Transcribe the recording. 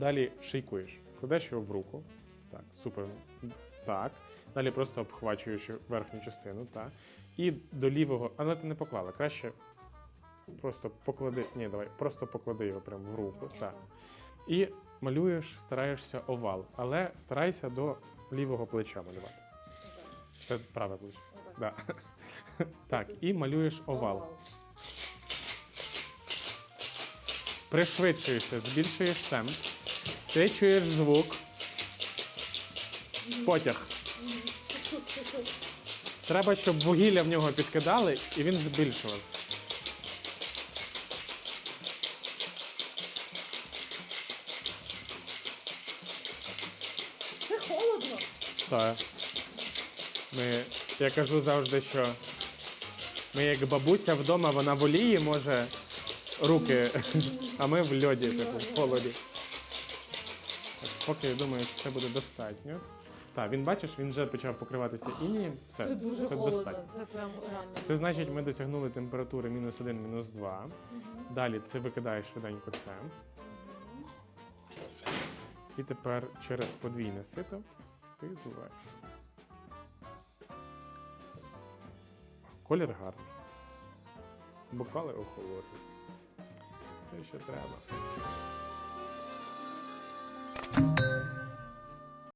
Далі шейкуєш. Кладеш його в руку. Так, супер. Так. Далі просто обхвачуєш верхню частину, так. І до лівого, але ти не поклала. Краще просто поклади. Ні, давай, просто поклади його прямо в руку. Так. І малюєш, стараєшся овал, але старайся до лівого плеча малювати. Це праве плече. Да. Так, і малюєш овал. Пришвидшуєшся, збільшуєш темп. Ти чуєш звук. Потяг. Треба, щоб вугілля в нього підкидали і він збільшувався. Це холодно. Так. Ми, я кажу завжди, що ми як бабуся вдома, вона в олії може руки, а ми в льоді, типу, в холоді. Так, поки я думаю, що це буде достатньо. Так, він бачиш, він вже почав покриватися інієм. Все, Це дуже холодно. достатньо. Це прям реально. Це значить, ми досягнули температури мінус 1, мінус 2. Далі це викидаєш швиденько це. І тепер через подвійне сито ти зуваєш. Колір гарний. Бокали охолоджують. Все, що треба.